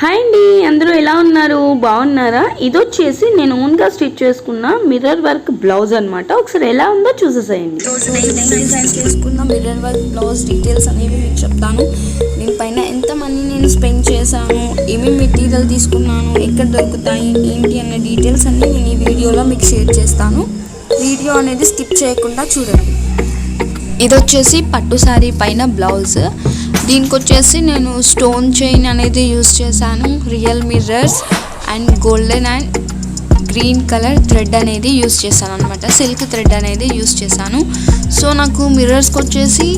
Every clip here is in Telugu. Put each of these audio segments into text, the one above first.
హాయ్ అండి అందరూ ఎలా ఉన్నారు? బాగున్నారా? ఇది వచ్చేసి నేను ఓన్గా స్టిచ్ చేసుకున్న మిర్రర్ వర్క్ బ్లౌజ్ అన్నమాట. ఒకసారి ఎలా ఉందో చూసేసేయండి. డిజైన్ చేసుకున్న మిర్రర్ వర్క్ బ్లౌజ్ డీటెయిల్స్ అనేవి మీకు చెప్తాను. దీనిపైన ఎంత మనీ నేను స్పెండ్ చేశాను ఏమేమి మెటీరియల్ తీసుకున్నాను ఎక్కడ దొరుకుతాయి ఏంటి అన్న డీటెయిల్స్ అన్నీ నేను ఈ వీడియోలో మీకు షేర్ చేస్తాను. వీడియో అనేది స్కిప్ చేయకుండా చూడండి. ఇది వచ్చేసి పట్టు శారీ పైన బ్లౌజ్. దీనికి వచ్చేసి నేను స్టోన్ చైన్ అనేది యూస్ చేశాను. Real mirrors and golden and green colour thread అనేది యూస్ చేశాను అనమాట సిల్క్ థ్రెడ్ అనేది యూస్ చేశాను. సో నాకు మిర్రర్స్కి వచ్చేసి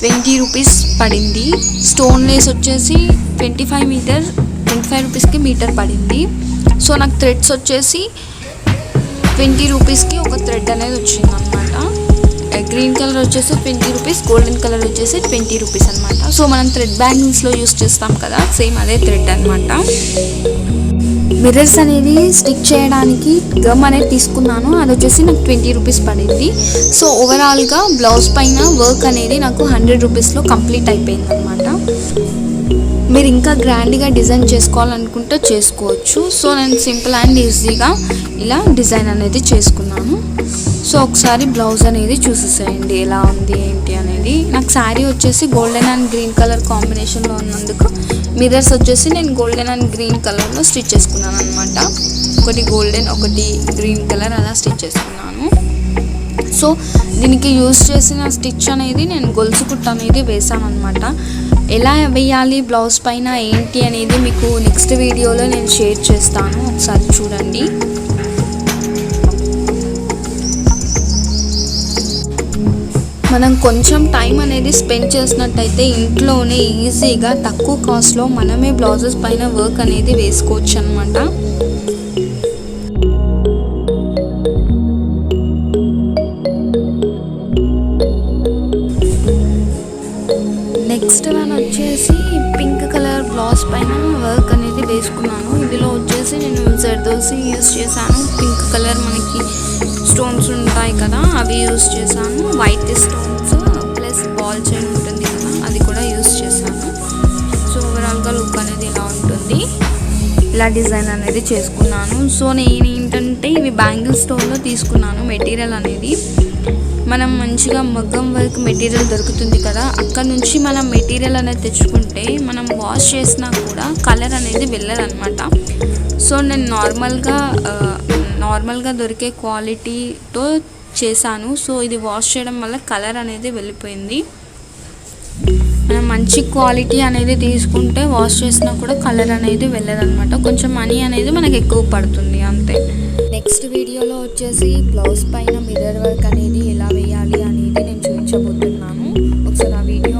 ట్వంటీ రూపీస్ పడింది. స్టోన్ లేస్ వచ్చేసి twenty five metre twenty five రూపీస్కి మీటర్ పడింది. సో నాకు థ్రెడ్స్ వచ్చేసి ట్వంటీ రూపీస్కి ఒక థ్రెడ్ అనేది వచ్చింది అనమాట గ్రీన్ కలర్ వచ్చేసి ట్వంటీ రూపీస్ గోల్డెన్ కలర్ వచ్చేసి ట్వంటీ రూపీస్ అనమాట సో మనం థ్రెడ్ బ్యాంగిల్స్లో యూస్ చేస్తాం కదా సేమ్ అదే థ్రెడ్ అనమాట మిర్రర్స్ అనేది స్టిక్ చేయడానికి గమ్ అనేది తీసుకున్నాను అది వచ్చేసి నాకు ట్వంటీ రూపీస్ పడింది. సో ఓవరాల్గా బ్లౌజ్ పైన వర్క్ అనేది నాకు హండ్రెడ్ రూపీస్లో కంప్లీట్ అయిపోయింది అనమాట మీరు ఇంకా గ్రాండ్గా డిజైన్ చేసుకోవాలనుకుంటే చేసుకోవచ్చు. సో నేను సింపుల్ అండ్ ఈజీగా ఇలా డిజైన్ అనేది చేసుకున్నాను. సో ఒకసారి బ్లౌజ్ అనేది చూసేసేయండి ఎలా ఉంది ఏంటి అనేది. నాకు శారీ వచ్చేసి గోల్డెన్ అండ్ గ్రీన్ కలర్ కాంబినేషన్లో ఉన్నందుకు మిర్రర్స్ వచ్చేసి నేను గోల్డెన్ అండ్ గ్రీన్ కలర్లో స్టిచ్ చేసుకున్నాను అనమాట ఒకటి గోల్డెన్ ఒకటి గ్రీన్ కలర్ అలా స్టిచ్ చేసుకున్నాను. సో దీనికి యూస్ చేసిన స్టిచ్ అనేది నేను గొలుసు కుట్ట అనేది వేసాను అనమాట ఎలా వేయాలి బ్లౌజ్ పైన ఏంటి అనేది మీకు నెక్స్ట్ వీడియోలో నేను షేర్ చేస్తాను. ఒకసారి చూడండి. మనం కొంచెం టైం అనేది స్పెండ్ చేసినట్టయితే ఇంట్లోనే ఈజీగా తక్కువ కాస్ట్లో మనమే బ్లౌజెస్ పైన వర్క్ అనేది వేసుకోవచ్చు అనమాట కలర్ పైన వర్క్ అనేది వేసుకున్నాను. ఇందులో వచ్చేసి నేను జర్దోసి యూస్ చేశాను. పింక్ కలర్ మనకి స్టోన్స్ ఉంటాయి కదా అవి యూస్ చేశాను. White stones plus ball chain ఉంటుంది కదా అది కూడా యూస్ చేశాను. సో ఓవరాల్గా లుక్ అనేది ఇలా ఉంటుంది? ఇలా డిజైన్ అనేది చేసుకున్నాను. సో నేను ఏంటంటే ఇవి బ్యాంగిల్ స్టోర్లో తీసుకున్నాను. మెటీరియల్ అనేది మనం మంచిగా మగ్గం వర్క్ మెటీరియల్ దొరుకుతుంది కదా అక్కడ నుంచి మనం మెటీరియల్ అనేది తెచ్చుకుంటే మనం వాష్ చేసినా కూడా కలర్ అనేది వెళ్ళదన్నమాట. సో నేను నార్మల్గా నార్మల్గా దొరికే క్వాలిటీతో చేశాను. సో ఇది వాష్ చేయడం వల్ల కలర్ అనేది వెళ్ళిపోయింది. మనం మంచి క్వాలిటీ అనేది తీసుకుంటే వాష్ చేసినా కూడా కలర్ అనేది వెళ్ళదనమాట కొంచెం మనీ అనేది మనకి ఎక్కువ పడుతుంది అంతే. నెక్స్ట్ వీడియోలో వచ్చేసి బ్లౌజ్ పైన మిర్రర్ వర్క్ అనేది ఎలా వేయాలి అనేది నేను చూపించబోతున్నాను. ఒకసారి ఆ వీడియో